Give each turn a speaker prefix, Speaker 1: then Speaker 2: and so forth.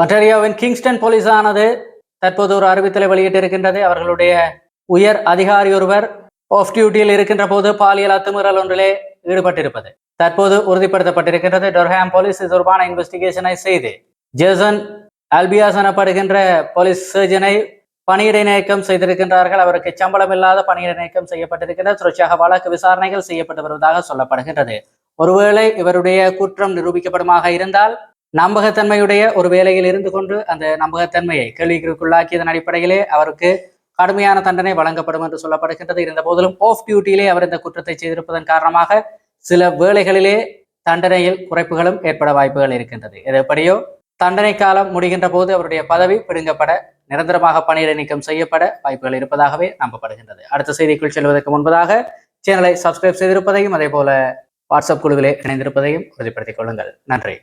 Speaker 1: ஒன்டாரியோவின் Kingston போலீஸானது தற்போது ஒரு அறிவித்தலை வெளியிட்டிருக்கின்றது. அவர்களுடைய உயர் அதிகாரி ஒருவர் ஆஃப் டியூட்டியில் இருக்கின்ற போது பாலியல் அத்துமீறல் ஒன்றிலே ஈடுபட்டிருப்பது. தற்போது உறுதிப்படுத்தப்பட்டிருக்கின்றது. டொர்ஹாம் போலீஸ் இது தொடர்பான இன்வெஸ்டிகேஷனை செய்து ஜேசன் அல்பியாஸ் எனப்படுகின்ற போலீஸ் சர்ஜனை பணியிடை நீக்கம் செய்திருக்கின்றார்கள். அவருக்கு சம்பளம் இல்லாத பணியிடை நீக்கம் செய்யப்பட்டிருக்கின்றது. தொடர்ச்சியாக வழக்கு விசாரணைகள் செய்யப்பட்டு வருவதாக சொல்லப்படுகின்றது. ஒருவேளை இவருடைய குற்றம் நிரூபிக்கப்படுமாக இருந்தால் நம்பகத்தன்மையுடைய ஒரு வேலையில் இருந்து கொண்டு அந்த நம்பகத்தன்மையை கேள்விக்குள்ளாக்கியதன் அடிப்படையிலே அவருக்கு கடுமையான தண்டனை வழங்கப்படும் என்று சொல்லப்படுகின்றது. இருந்த போதிலும் ஆஃப் டியூட்டியிலே அவர் இந்த குற்றத்தை செய்திருப்பதன் காரணமாக சில வேளைகளிலே தண்டனையில் குறைப்புகளும் ஏற்பட வாய்ப்புகள் இருக்கின்றது. இது எப்படியோ தண்டனை காலம் முடிகின்ற போது அவருடைய பதவி பிடுங்கப்பட நிரந்தரமாக பணியிட நீக்கம் செய்யப்பட வாய்ப்புகள் இருப்பதாகவே நம்பப்படுகின்றது. அடுத்த செய்திக்குள் செல்வதற்கு முன்பதாக சேனலை சப்ஸ்கிரைப் செய்திருப்பதையும் அதே போல வாட்ஸ்அப் குழுவிலே இணைந்திருப்பதையும் உறுதிப்படுத்திக் கொள்ளுங்கள். நன்றி.